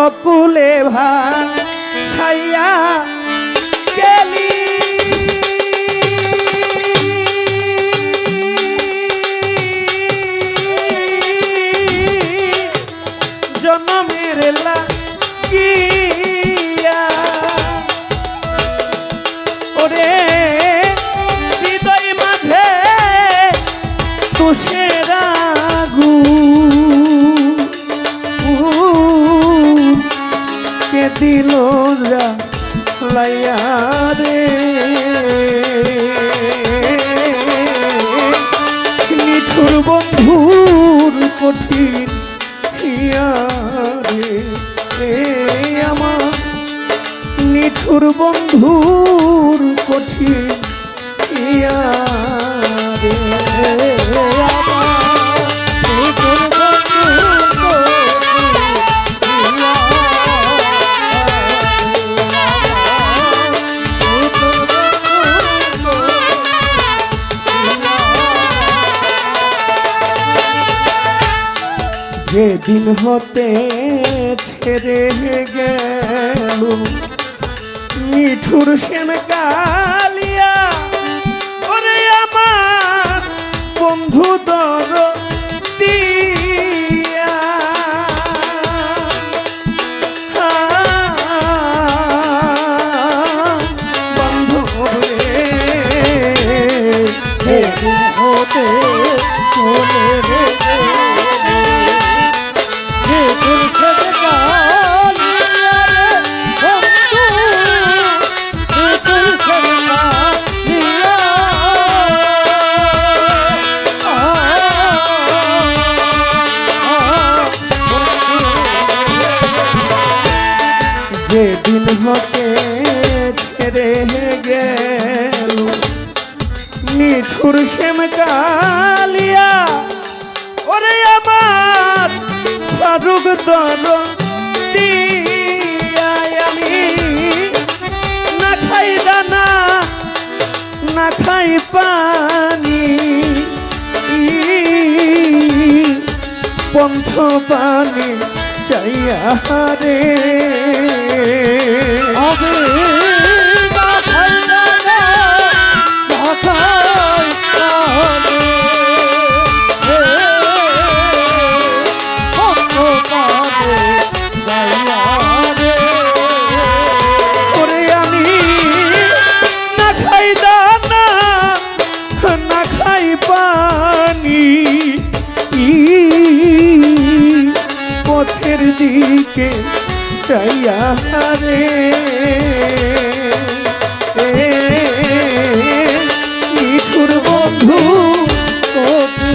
অকুলে ভাসাইয়া বন্ধুর কঠিন যেদিন হতে ছেড়ে গেল মিঠুর সেন কালিয়া। ওরে আমার বন্ধু দর দিয়া। হতে চলে রে যেদিন হতে ছেড়ে গেল। নিঠুর শ্যাম কালিয়া, ওরে আমার ফারুক দিয়ায় আমি। না খাই দানা, না খাই পানি। পন্থ পানি চাইয়া রে। আমি চাইয়া রে এ, বন্ধু কোটি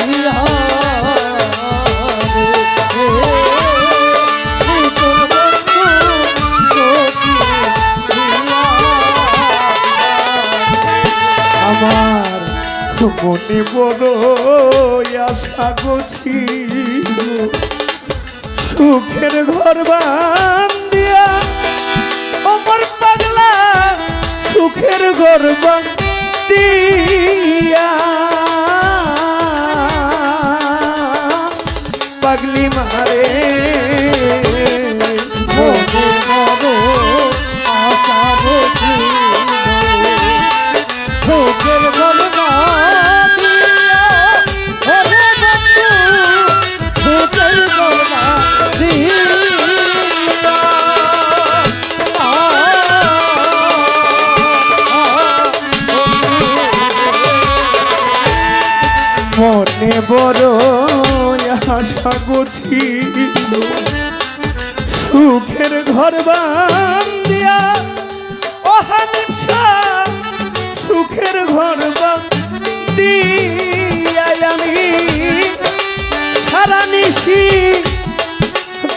দিয়া রে। হে, নিতুর বন্ধু কোটি দিয়া আমার মনে বড় আশা গছিল সুখের ঘর বান্দিয়া অমর পাগলা সুখের ঘর বান্দিয়া মনে বড় আশা গছিল সুখের ঘর বান্দিয়া সুখের ঘর বান্দিয়া আমি সারা নিশি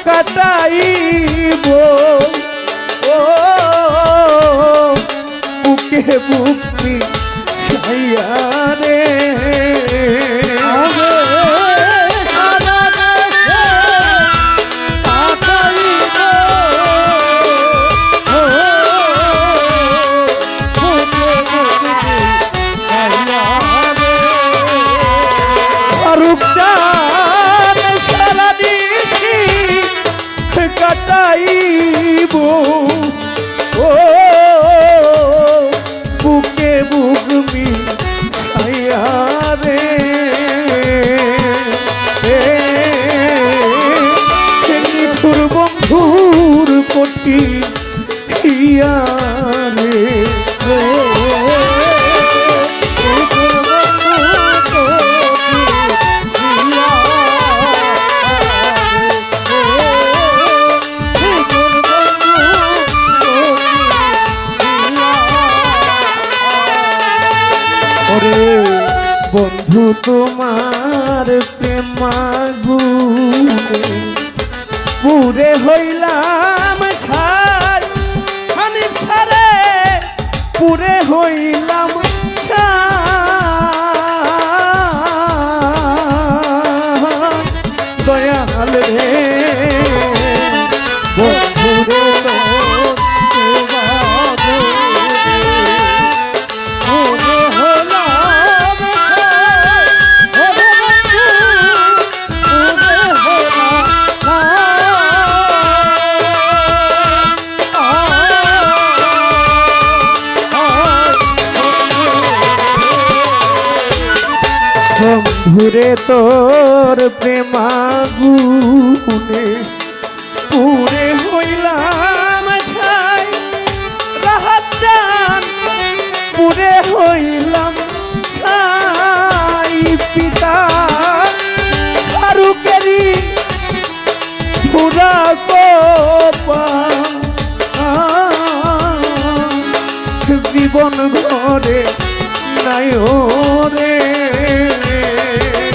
কাটাইব। বুকে বুকটি ফারুক চান সারা দৃষ্টি কাটাইব। বন্ধু তোমার প্রেমাগুনে পুরে হইলাম ছাড় হানিফ সারে পুরে হইলাম ছাড় দয়াল রে বন্ধু বন্ধুরে তোর প্রেমাগুনে, পুরে হইলাম ছাই রাহাত পুরে হইলাম ছাই পিতা ফারুকেরি পুরা কোপা জীবন ঘরে নাই রে।